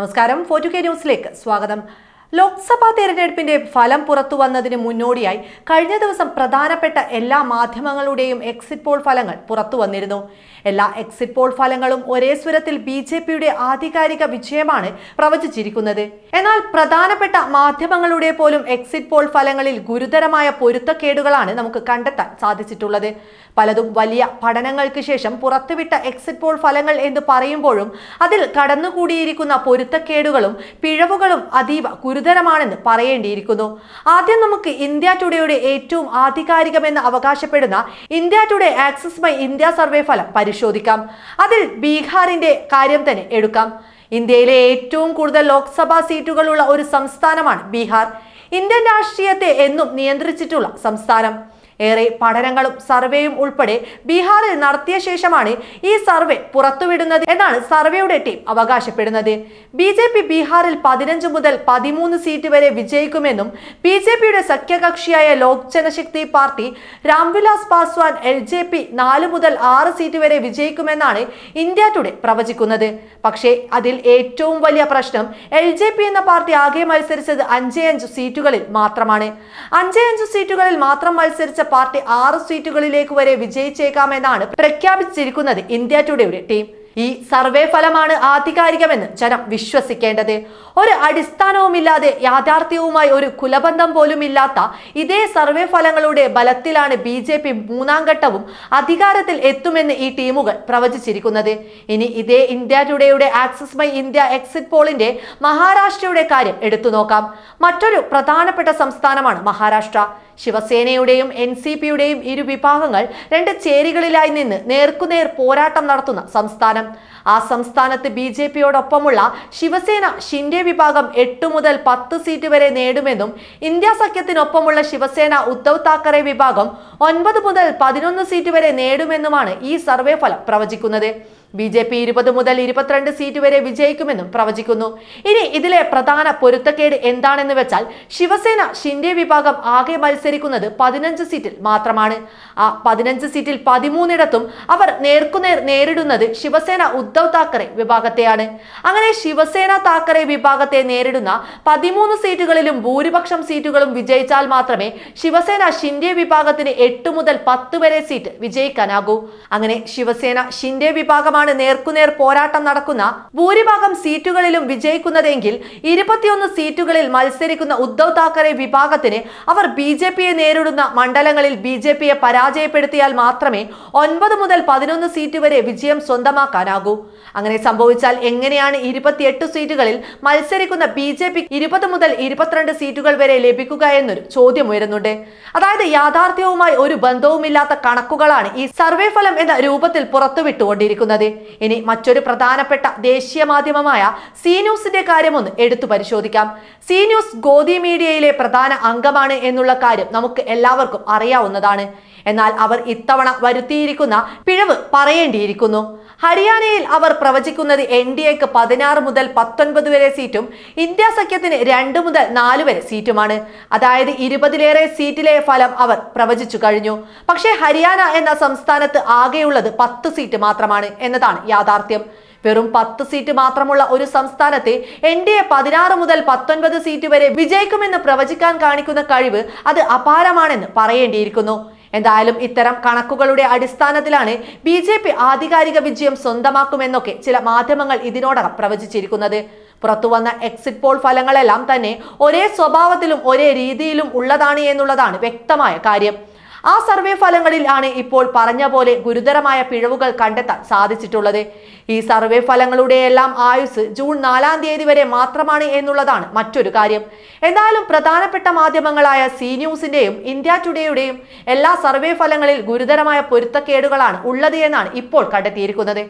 നമസ്കാരം. ഫോർട്ടു കെ ന്യൂസിലേക്ക് സ്വാഗതം. ലോക്സഭാ തെരഞ്ഞെടുപ്പിന്റെ ഫലം പുറത്തു വന്നതിന് മുന്നോടിയായി കഴിഞ്ഞ ദിവസം പ്രധാനപ്പെട്ട എല്ലാ മാധ്യമങ്ങളുടെയും എക്സിറ്റ് പോൾ ഫലങ്ങൾ പുറത്തു വന്നിരുന്നു. എല്ലാ എക്സിറ്റ് പോൾ ഫലങ്ങളും ഒരേ സ്വരത്തിൽ ബി ജെ പിയുടെ ആധികാരിക വിജയമാണ് പ്രവചിച്ചിരിക്കുന്നത്. എന്നാൽ പ്രധാനപ്പെട്ട മാധ്യമങ്ങളുടെ പോലും എക്സിറ്റ് പോൾ ഫലങ്ങളിൽ ഗുരുതരമായ പൊരുത്തക്കേടുകളാണ് നമുക്ക് കണ്ടെത്താൻ സാധിച്ചിട്ടുള്ളത്. പലതും വലിയ പഠനങ്ങൾക്ക് ശേഷം പുറത്തുവിട്ട എക്സിറ്റ് പോൾ ഫലങ്ങൾ എന്ന് പറയുമ്പോഴും അതിൽ കടന്നുകൂടിയിരിക്കുന്ന പൊരുത്തക്കേടുകളും പിഴവുകളും അതീവ ഗുരുതരമാണെന്ന് പറയേണ്ടിയിരിക്കുന്നു. ആദ്യം നമുക്ക് ഇന്ത്യ ടുഡേയുടെ ഏറ്റവും ആധികാരികമെന്ന് അവകാശപ്പെടുന്ന India Today Axis my India survey ഫലം പരിശോധിക്കാം. അതിൽ ബീഹാറിന്റെ കാര്യം തന്നെ എടുക്കാം. ഇന്ത്യയിലെ ഏറ്റവും കൂടുതൽ ലോക്സഭാ സീറ്റുകളുള്ള ഒരു സംസ്ഥാനമാണ് ബീഹാർ. ഇന്ത്യൻ രാഷ്ട്രീയത്തെ എന്നും നിയന്ത്രിച്ചിട്ടുള്ള സംസ്ഥാനം. ഏറെ പഠനങ്ങളും സർവേയും ഉൾപ്പെടെ ബീഹാറിൽ നടത്തിയ ശേഷമാണ് ഈ സർവേ പുറത്തുവിടുന്നത് എന്നാണ് സർവേയുടെ ടീം അവകാശപ്പെടുന്നത്. ബി ജെ പി ബീഹാറിൽ പതിനഞ്ച് മുതൽ പതിമൂന്ന് സീറ്റ് വരെ വിജയിക്കുമെന്നും ബി ജെ പിയുടെ സഖ്യകക്ഷിയായ Lok Janshakti party Ramvilas Paswan L J P നാല് മുതൽ ആറ് സീറ്റ് വരെ വിജയിക്കുമെന്നാണ് ഇന്ത്യ ടുഡേ പ്രവചിക്കുന്നത്. പക്ഷേ അതിൽ ഏറ്റവും വലിയ പ്രശ്നം എൽ ജെ പി എന്ന പാർട്ടി ആകെ മത്സരിച്ചത് അഞ്ചേ അഞ്ച് സീറ്റുകളിൽ മാത്രമാണ്. അഞ്ചേ അഞ്ച് സീറ്റുകളിൽ മാത്രം മത്സരിച്ച പാർട്ടി ആറ് സീറ്റുകളിലേക്ക് വരെ വിജയിച്ചേക്കാമെന്നാണ് പ്രഖ്യാപിച്ചിരിക്കുന്നത് ഇന്ത്യ ടുഡേയുടെ ടീം. ഈ സർവേ ഫലമാണ് ആധികാരികമെന്ന് ജനം വിശ്വസിക്കേണ്ടത്. ഒരു അടിസ്ഥാനവുമില്ലാതെ യാഥാർത്ഥ്യവുമായി ഒരു കുലബന്ധം പോലും ഇല്ലാത്ത ഇതേ സർവേ ഫലങ്ങളുടെ ബലത്തിലാണ് ബി ജെ പി മൂന്നാം ഘട്ടവും അധികാരത്തിൽ എത്തുമെന്ന് ഈ ടീമുകൾ പ്രവചിച്ചിരിക്കുന്നത്. ഇനി ഇതേ ഇന്ത്യ ടുഡേയുടെ ആക്സിസ് മൈ ഇന്ത്യ എക്സിറ്റ് പോളിന്റെ മഹാരാഷ്ട്രയുടെ കാര്യം എടുത്തു നോക്കാം. മറ്റൊരു പ്രധാനപ്പെട്ട സംസ്ഥാനമാണ് മഹാരാഷ്ട്ര. ശിവസേനയുടെയും എൻ സി പിയുടെയും ഇരു വിഭാഗങ്ങൾ രണ്ട് ചേരികളിലായി നിന്ന് നേർക്കുനേർ പോരാട്ടം നടത്തുന്ന സംസ്ഥാനം ആ സംസ്ഥാനത്ത് ബി ജെ പിയോടൊപ്പമുള്ള ശിവസേന ഷിൻഡെ വിഭാഗം എട്ട് മുതൽ പത്ത് സീറ്റ് വരെ നേടുമെന്നും ഇന്ത്യ സഖ്യത്തിനൊപ്പമുള്ള ശിവസേന ഉദ്ധവ് താക്കറെ വിഭാഗം ഒൻപത് മുതൽ പതിനൊന്ന് സീറ്റ് വരെ നേടുമെന്നുമാണ് ഈ സർവേ ഫലം പ്രവചിക്കുന്നത്. ബി ജെ പി ഇരുപത് മുതൽ ഇരുപത്തിരണ്ട് സീറ്റ് വരെ വിജയിക്കുമെന്നും പ്രവചിക്കുന്നു. ഇനി ഇതിലെ പ്രധാന പൊരുത്തക്കേട് എന്താണെന്ന് വെച്ചാൽ ശിവസേന ഷിൻഡെ വിഭാഗം ആകെ മത്സരിക്കുന്നത് പതിനഞ്ച് സീറ്റിൽ മാത്രമാണ്. ആ പതിനഞ്ച് സീറ്റിൽ പതിമൂന്നിടത്തും അവർ നേർക്കുനേർ നേരിടുന്നത് ശിവസേന ഉദ്ധവ് താക്കറെ വിഭാഗത്തെയാണ്. അങ്ങനെ ശിവസേന താക്കറെ വിഭാഗത്തെ നേരിടുന്ന പതിമൂന്ന് സീറ്റുകളിലും ഭൂരിപക്ഷം സീറ്റുകളും വിജയിച്ചാൽ മാത്രമേ ശിവസേന ഷിൻഡെ വിഭാഗത്തിന് എട്ട് മുതൽ പത്ത് വരെ സീറ്റ് വിജയിക്കാനാകൂ. അങ്ങനെ ശിവസേന ഷിൻഡെ വിഭാഗമാണ് നേർക്കുനേർ പോരാട്ടം നടക്കുന്ന ഭൂരിഭാഗം സീറ്റുകളിലും വിജയിക്കുന്നതെങ്കിൽ ഇരുപത്തിയൊന്ന് സീറ്റുകളിൽ മത്സരിക്കുന്ന ഉദ്ധവ് താക്കറെ വിഭാഗത്തിന് അവർ ബി ജെ പിയെ നേരിടുന്ന മണ്ഡലങ്ങളിൽ ബി ജെ പിയെ പരാജയപ്പെടുത്തിയാൽ മാത്രമേ ഒൻപത് മുതൽ പതിനൊന്ന് സീറ്റ് വരെ വിജയം സ്വന്തമാക്കാനാകൂ. അങ്ങനെ സംഭവിച്ചാൽ എങ്ങനെയാണ് ഇരുപത്തിയെട്ട് സീറ്റുകളിൽ മത്സരിക്കുന്ന ബി ജെ പി ഇരുപത് മുതൽ ഇരുപത്തിരണ്ട് സീറ്റുകൾ വരെ ലഭിക്കുക എന്നൊരു ചോദ്യം ഉയരുന്നുണ്ട് അതായത് യാഥാർത്ഥ്യവുമായി ഒരു ബന്ധവുമില്ലാത്ത കണക്കുകളാണ് ഈ സർവേ ഫലം എന്ന രൂപത്തിൽ പുറത്തുവിട്ടുകൊണ്ടിരിക്കുന്നത്. ഇനി മറ്റൊരു പ്രധാനപ്പെട്ട ദേശീയ മാധ്യമമായ സി ന്യൂസിന്റെ കാര്യമൊന്ന് എടുത്തു പരിശോധിക്കാം. സി ന്യൂസ് ഗോദി മീഡിയയിലെ പ്രധാന അംഗമാണ് എന്നുള്ള കാര്യം നമുക്ക് എല്ലാവർക്കും അറിയാവുന്നതാണ്. എന്നാൽ അവർ ഇത്തവണ വരുത്തിയിരിക്കുന്ന പിഴവ് പറയേണ്ടിയിരിക്കുന്നു. ഹരിയാനയിൽ അവർ പ്രവചിക്കുന്നത് എൻ ഡി എക്ക് പതിനാറ് മുതൽ പത്തൊൻപത് വരെ സീറ്റും ഇന്ത്യ സഖ്യത്തിന് രണ്ട് മുതൽ നാല് വരെ സീറ്റുമാണ്. അതായത് ഇരുപതിലേറെ സീറ്റിലെ ഫലം അവർ പ്രവചിച്ചു കഴിഞ്ഞു. പക്ഷേ ഹരിയാന എന്ന സംസ്ഥാനത്ത് ആകെയുള്ളത് പത്ത് സീറ്റ് മാത്രമാണ് എന്നതാണ് യാഥാർത്ഥ്യം. വെറും പത്ത് സീറ്റ് മാത്രമുള്ള ഒരു സംസ്ഥാനത്തെ എൻ ഡി എ പതിനാറ് മുതൽ പത്തൊൻപത് സീറ്റ് വരെ വിജയിക്കുമെന്ന് പ്രവചിക്കാൻ കാണിക്കുന്ന കഴിവ് അത് അപാരമാണെന്ന് പറയേണ്ടിയിരിക്കുന്നു. എന്തായാലും ഇത്തരം കണക്കുകളുടെ അടിസ്ഥാനത്തിലാണ് ബി ജെ പി ആധികാരിക വിജയം സ്വന്തമാക്കുമെന്നൊക്കെ ചില മാധ്യമങ്ങൾ ഇതിനോടകം പ്രവചിച്ചിരിക്കുന്നത്. പുറത്തുവന്ന എക്സിറ്റ് പോൾ ഫലങ്ങളെല്ലാം തന്നെ ഒരേ സ്വഭാവത്തിലും ഒരേ രീതിയിലും ഉള്ളതാണ് എന്നുള്ളതാണ് വ്യക്തമായ കാര്യം. ആ സർവേ ഫലങ്ങളിൽ ആണ് ഇപ്പോൾ പറഞ്ഞ പോലെ ഗുരുതരമായ പിഴവുകൾ കണ്ടെത്താൻ സാധിച്ചിട്ടുള്ളത്. ഈ സർവേ ഫലങ്ങളുടെ എല്ലാം ആയുസ് ജൂൺ നാലാം തീയതി വരെ മാത്രമാണ് എന്നുള്ളതാണ് മറ്റൊരു കാര്യം. എന്തായാലും പ്രധാനപ്പെട്ട മാധ്യമങ്ങളായ സി ന്യൂസിന്റെയും ഇന്ത്യ ടുഡേയുടെയും എല്ലാ സർവേ ഫലങ്ങളിൽ ഗുരുതരമായ പൊരുത്തക്കേടുകളാണ് ഉള്ളത് എന്നാണ് ഇപ്പോൾ കണ്ടെത്തിയിരിക്കുന്നത്.